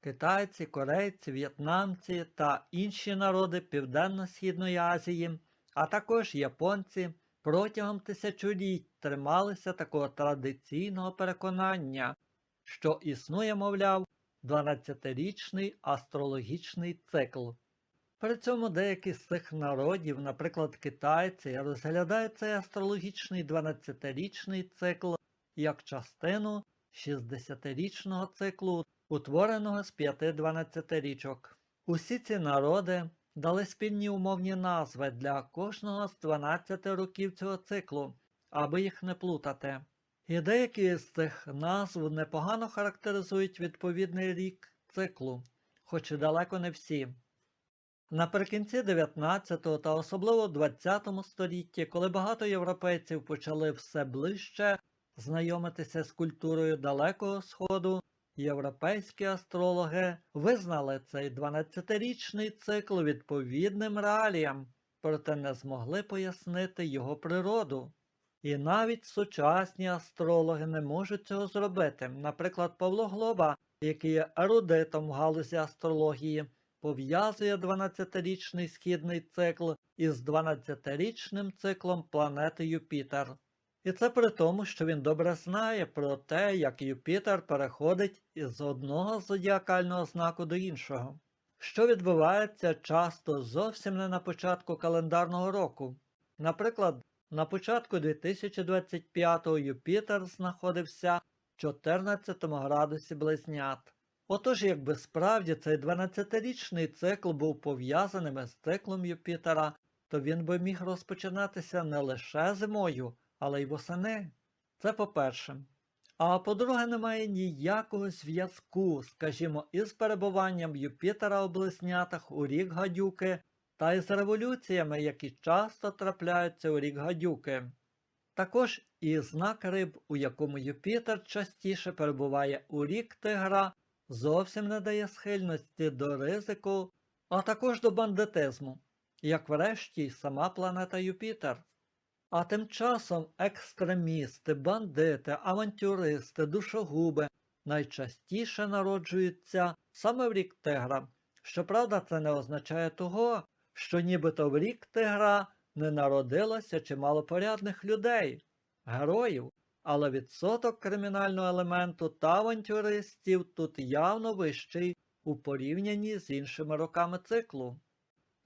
китайці, корейці, в'єтнамці та інші народи Південно-Східної Азії, а також японці протягом тисячоліть трималися такого традиційного переконання, що існує, мовляв, 12-річний астрологічний цикл. При цьому деякі з цих народів, наприклад, китайці, розглядають цей астрологічний 12-річний цикл як частину 60-річного циклу, утвореного з 5 12-річок. Усі ці народи дали спільні умовні назви для кожного з 12 років цього циклу, аби їх не плутати. І деякі з цих назв непогано характеризують відповідний рік циклу, хоч і далеко не всі. Наприкінці 19 та особливо 20 столітті, коли багато європейців почали все ближче знайомитися з культурою Далекого Сходу, європейські астрологи визнали цей 12-річний цикл відповідним реаліям, проте не змогли пояснити його природу. І навіть сучасні астрологи не можуть цього зробити. Наприклад, Павло Глоба, який є ерудитом в галузі астрології, пов'язує 12-річний східний цикл із 12-річним циклом планети Юпітер. І це при тому, що він добре знає про те, як Юпітер переходить із одного зодіакального знаку до іншого, що відбувається часто зовсім не на початку календарного року. Наприклад, на початку 2025-го Юпітер знаходився в 14 градусі близнят. Отож, якби справді цей 12-річний цикл був пов'язаним із циклом Юпітера, то він би міг розпочинатися не лише зимою, але й восени. Це по-перше. А по-друге, немає ніякого зв'язку, скажімо, із перебуванням Юпітера у близнятах у рік гадюки та із революціями, які часто трапляються у рік гадюки. Також і знак риб, у якому Юпітер частіше перебуває у рік тигра, зовсім не дає схильності до ризику, а також до бандитизму, як врешті й сама планета Юпітер. А тим часом екстремісти, бандити, авантюристи, душогуби найчастіше народжуються саме в рік тигра. Щоправда, це не означає того, що нібито в рік тигра не народилося чимало порядних людей, героїв, але відсоток кримінального елементу та авантюристів тут явно вищий у порівнянні з іншими роками циклу.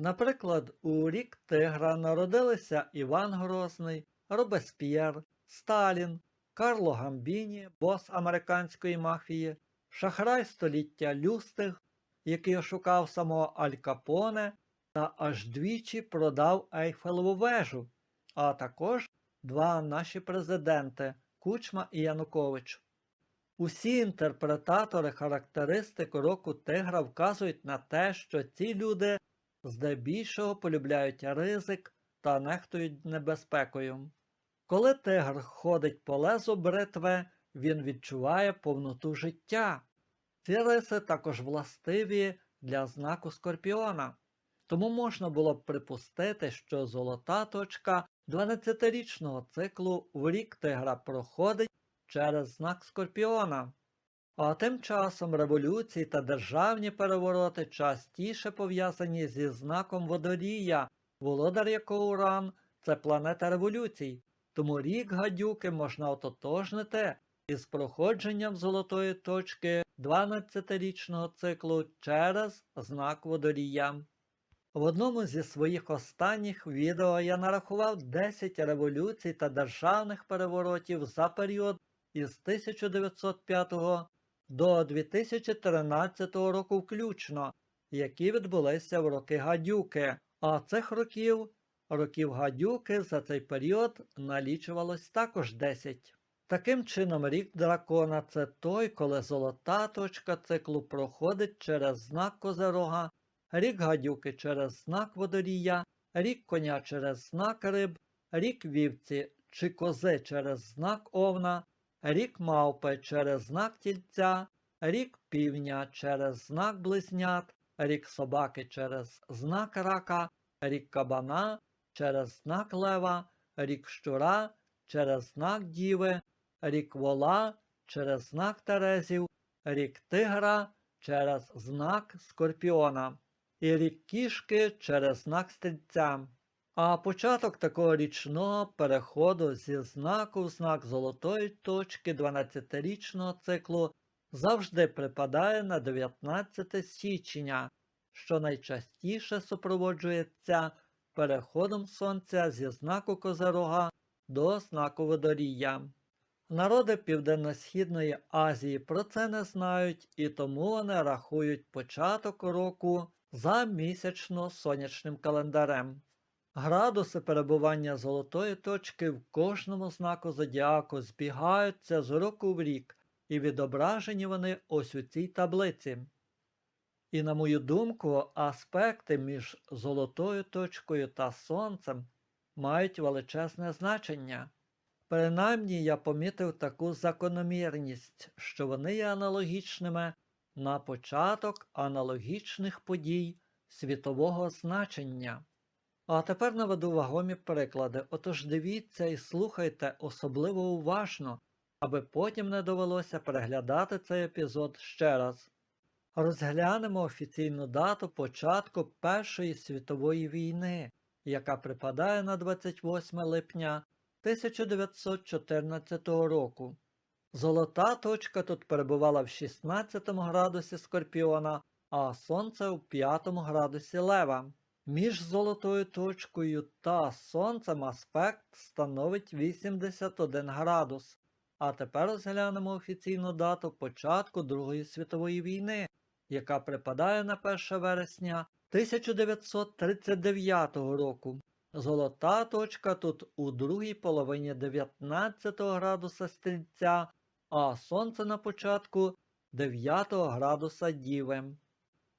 Наприклад, у рік тигра народилися Іван Грозний, Робесп'єр, Сталін, Карло Гамбіні, бос американської мафії, шахрай століття Люстиг, який ошукав самого Аль Капоне та аж двічі продав Ейфелеву вежу, а також два наші президенти Кучма і Янукович. Усі інтерпретатори характеристик року тигра вказують на те, що ці люди здебільшого полюбляють ризик та нехтують небезпекою. Коли тигр ходить по лезу бритви, він відчуває повноту життя. Ці риси також властиві для знаку скорпіона. Тому можна було б припустити, що золота точка 12-річного циклу в рік тигра проходить через знак скорпіона. А тим часом революції та державні перевороти частіше пов'язані зі знаком водорія, володар якого Уран це планета революцій, тому рік гадюки можна ототожнити із проходженням золотої точки 12-річного циклу через знак водорія. В одному зі своїх останніх відео я нарахував 10 революцій та державних переворотів за період із 1905 до 2013 року включно, які відбулися в роки гадюки. А цих років, років гадюки за цей період налічувалось також 10. Таким чином, рік дракона це той, коли золота точка циклу проходить через знак Козерога, рік гадюки через знак водорія, рік коня через знак риб, рік вівці чи кози через знак овна, рік мавпи через знак тільця, рік півня через знак близнят, рік собаки через знак рака, рік кабана через знак лева, рік щура через знак діви, рік вола через знак терезів, рік тигра через знак Скорпіона і рік кішки через знак стрільця. А початок такого річного переходу зі знаку в знак золотої точки 12-річного циклу завжди припадає на 19 січня, що найчастіше супроводжується переходом сонця зі знаку Козирога до знаку Водорія. Народи Південно-Східної Азії про це не знають і тому вони рахують початок року за місячно-сонячним календарем. Градуси перебування золотої точки в кожному знаку зодіаку збігаються з року в рік, і відображені вони ось у цій таблиці. І, на мою думку, аспекти між золотою точкою та сонцем мають величезне значення. Принаймні я помітив таку закономірність, що вони є аналогічними на початок аналогічних подій світового значення. А тепер наведу вагомі приклади, отож дивіться і слухайте особливо уважно, аби потім не довелося переглядати цей епізод ще раз. Розглянемо офіційну дату початку Першої світової війни, яка припадає на 28 липня 1914 року. Золота точка тут перебувала в 16 градусі Скорпіона, а Сонце у 5 градусі Лева. Між золотою точкою та Сонцем аспект становить 81 градус. А тепер розглянемо офіційну дату початку Другої світової війни, яка припадає на 1 вересня 1939 року. Золота точка тут у другій половині 19 градуса стрільця, а сонце на початку 9 градуса Діви.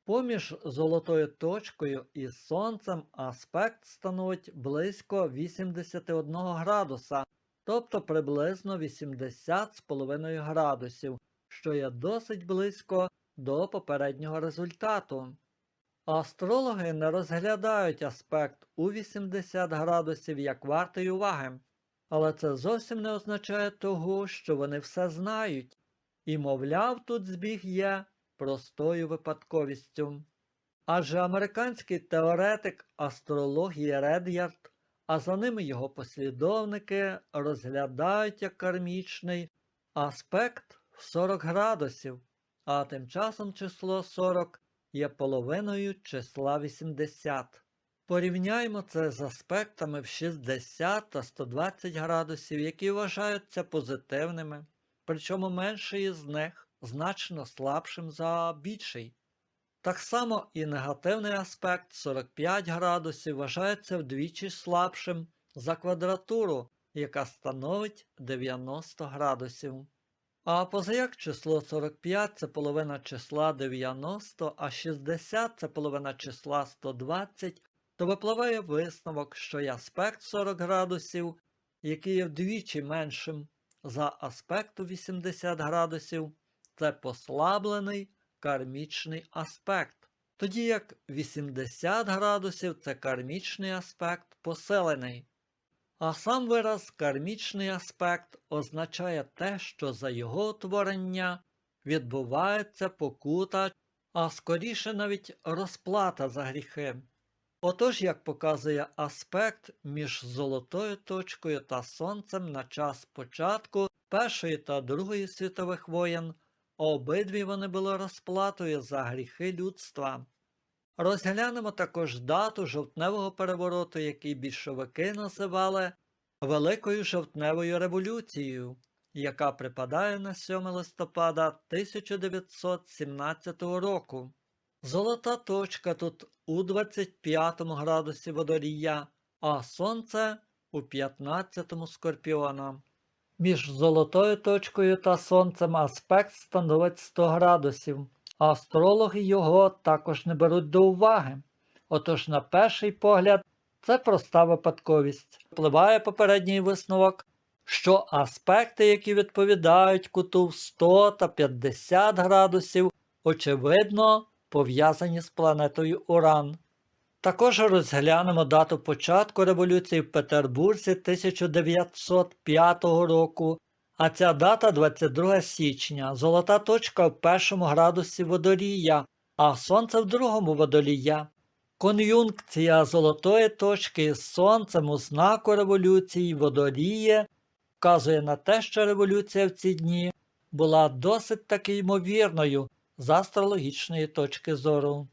Поміж золотою точкою і сонцем аспект становить близько 81 градуса, тобто приблизно 80,5 градусів, що є досить близько до попереднього результату. Астрологи не розглядають аспект у 80 градусів як вартий уваги, але це зовсім не означає того, що вони все знають, і, мовляв, тут збіг є простою випадковістю. Адже американський теоретик астрології Редярд, а за ними його послідовники розглядають як кармічний аспект в 40 градусів, а тим часом число 40 є половиною числа 80. Порівняймо це з аспектами в 60 та 120 градусів, які вважаються позитивними, причому менший із них значно слабшим за більший. Так само і негативний аспект 45 градусів вважається вдвічі слабшим за квадратуру, яка становить 90 градусів. А позаяк число 45 це половина числа 90, а 60 це половина числа 120, то випливає висновок, що є аспект 40 градусів, який є вдвічі меншим за аспекту 80 градусів, це послаблений кармічний аспект. Тоді як 80 градусів це кармічний аспект посилений. А сам вираз кармічний аспект означає те, що за його утворення відбувається покута, а скоріше навіть розплата за гріхи. Отож, як показує аспект між золотою точкою та сонцем на час початку Першої та Другої світових воєн, обидві вони були розплатою за гріхи людства. Розглянемо також дату жовтневого перевороту, який більшовики називали Великою жовтневою революцією, яка припадає на 7 листопада 1917 року. Золота точка тут у 25 градусі водорія, а сонце у 15 скорпіона. Між золотою точкою та сонцем аспект становить 100 градусів, а астрологи його також не беруть до уваги. Отож, на перший погляд, це проста випадковість. Впливає попередній висновок, що аспекти, які відповідають куту в 100 та 50 градусів, очевидно пов'язані з планетою Уран. Також розглянемо дату початку революції в Петербурзі 1905 року, А ця дата 22 січня. Золота точка в першому градусі водолія, а сонце в другому водолія. Кон'юнкція золотої точки з сонцем у знаку революції водоліє вказує на те, що революція в ці дні була досить таки ймовірною з астрологічної точки зору.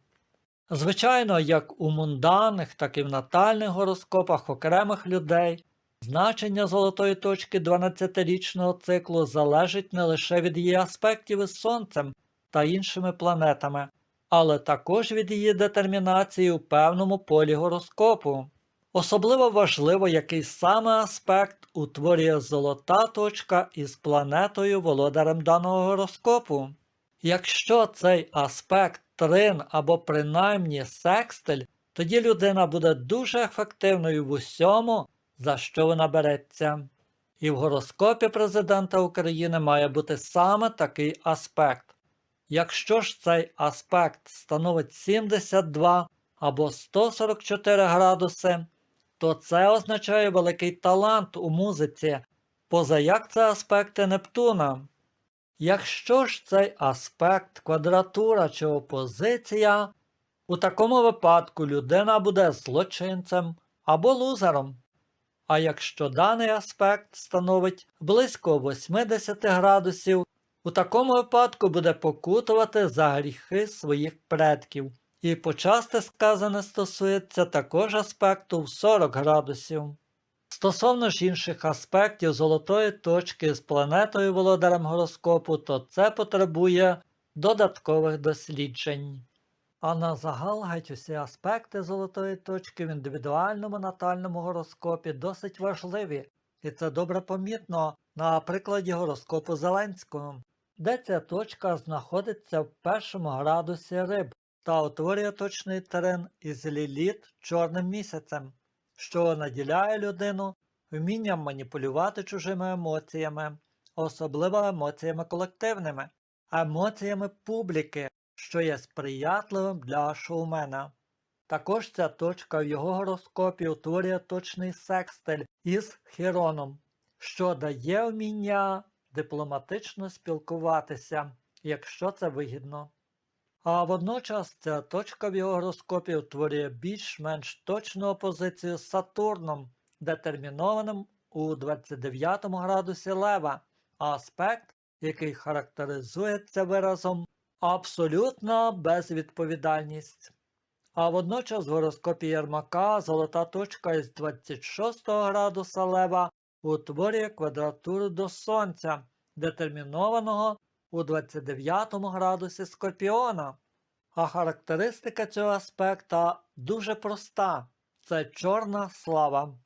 Звичайно, як у мунданних, так і в натальних гороскопах окремих людей, значення золотої точки 12-річного циклу залежить не лише від її аспектів із Сонцем та іншими планетами, але також від її детермінації у певному полі гороскопу. Особливо важливо, який саме аспект утворює золота точка із планетою володарем даного гороскопу. Якщо цей аспект трин або принаймні секстиль, тоді людина буде дуже ефективною в усьому, за що вона береться. І в гороскопі президента України має бути саме такий аспект. Якщо ж цей аспект становить 72 або 144 градуси, то це означає великий талант у музиці, позаяк це аспекти Нептуна. Якщо ж цей аспект, квадратура чи опозиція, у такому випадку людина буде злочинцем або лузером. А якщо даний аспект становить близько 80 градусів, у такому випадку буде покутувати за гріхи своїх предків. І почасти сказане стосується також аспекту в 40 градусів. Стосовно ж інших аспектів золотої точки з планетою володарем гороскопу, то це потребує додаткових досліджень. А на загал геть усі аспекти золотої точки в індивідуальному натальному гороскопі досить важливі, і це добре помітно на прикладі гороскопу Зеленського, де ця точка знаходиться в першому градусі риб та утворює точний терен із ліліт чорним місяцем, що наділяє людину вмінням маніпулювати чужими емоціями, особливо емоціями колективними, емоціями публіки, що є сприятливим для шоумена. Також ця точка в його гороскопі утворює точний секстиль із Хіроном, що дає вміння дипломатично спілкуватися, якщо це вигідно. А водночас ця точка в його гороскопі утворює більш-менш точну опозицію з Сатурном, детермінованим у 29 градусі Лева, аспект, який характеризується виразом абсолютна безвідповідальність. А водночас в гороскопі Єрмака золота точка із 26 градуса Лева утворює квадратуру до Сонця, детермінованого у 29 градусі Скорпіона. А характеристика цього аспекта дуже проста це чорна слава.